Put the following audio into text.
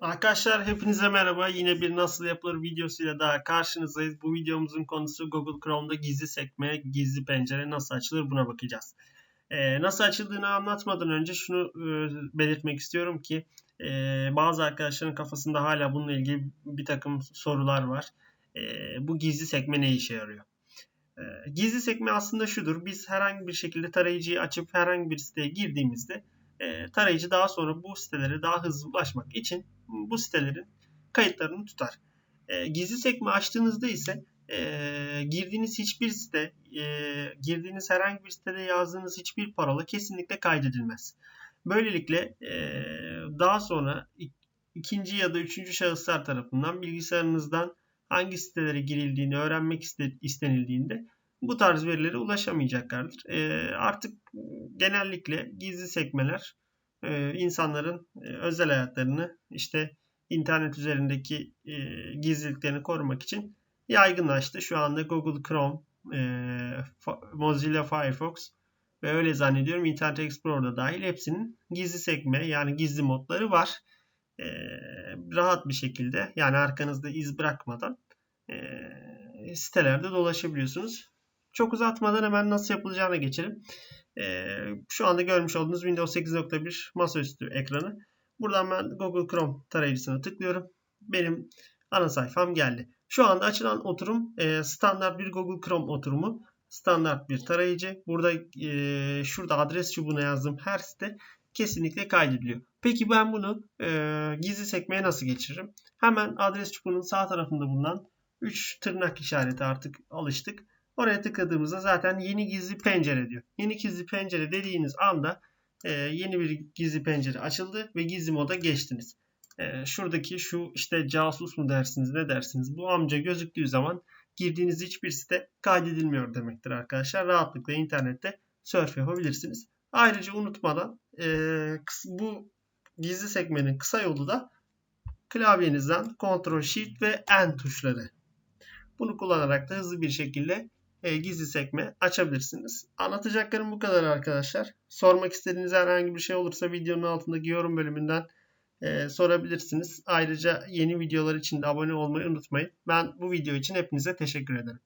Arkadaşlar hepinize merhaba. Yine bir nasıl yapılır videosuyla daha karşınızdayız. Bu videomuzun konusu Google Chrome'da gizli sekme, gizli pencere nasıl açılır buna bakacağız. Ee, nasıl açıldığını anlatmadan önce şunu e, belirtmek istiyorum ki e, bazı arkadaşların kafasında hala bununla ilgili bir takım sorular var. E, bu gizli sekme ne işe yarıyor? E, gizli sekme aslında şudur. Biz herhangi bir şekilde tarayıcıyı açıp herhangi bir siteye girdiğimizde e, tarayıcı daha sonra bu sitelere daha hızlı ulaşmak için bu sitelerin kayıtlarını tutar. E, gizli sekme açtığınızda ise e, girdiğiniz hiçbir site, e, girdiğiniz herhangi bir sitede yazdığınız hiçbir parola kesinlikle kaydedilmez. Böylelikle e, daha sonra ikinci ya da üçüncü şahıslar tarafından bilgisayarınızdan hangi sitelere girildiğini öğrenmek istenildiğinde bu tarz verilere ulaşamayacaklardır. E, artık genellikle gizli sekmeler e, insanların e, özel hayatlarını işte internet üzerindeki e, gizliliklerini korumak için yaygınlaştı. Şu anda Google Chrome, e, Mozilla Firefox ve öyle zannediyorum Internet Explorer'da dahil hepsinin gizli sekme yani gizli modları var. E, rahat bir şekilde yani arkanızda iz bırakmadan e, sitelerde dolaşabiliyorsunuz. Çok uzatmadan hemen nasıl yapılacağına geçelim. Ee, şu anda görmüş olduğunuz Windows 8.1 masaüstü ekranı. Buradan ben Google Chrome tarayıcısına tıklıyorum. Benim ana sayfam geldi. Şu anda açılan oturum e, standart bir Google Chrome oturumu. Standart bir tarayıcı. Burada e, şurada adres çubuğuna yazdığım her site kesinlikle kaydediliyor. Peki ben bunu e, gizli sekmeye nasıl geçiririm? Hemen adres çubuğunun sağ tarafında bulunan 3 tırnak işareti artık alıştık. Oraya tıkladığımızda zaten yeni gizli pencere diyor. Yeni gizli pencere dediğiniz anda e, yeni bir gizli pencere açıldı ve gizli moda geçtiniz. E, şuradaki şu işte casus mu dersiniz ne dersiniz bu amca gözüktüğü zaman girdiğiniz hiçbir site kaydedilmiyor demektir arkadaşlar. Rahatlıkla internette surf yapabilirsiniz. Ayrıca unutmadan e, bu gizli sekmenin kısa yolu da klavyenizden Ctrl Shift ve N tuşları. Bunu kullanarak da hızlı bir şekilde e, gizli sekme açabilirsiniz. Anlatacaklarım bu kadar arkadaşlar. Sormak istediğiniz herhangi bir şey olursa videonun altındaki yorum bölümünden e, sorabilirsiniz. Ayrıca yeni videolar için de abone olmayı unutmayın. Ben bu video için hepinize teşekkür ederim.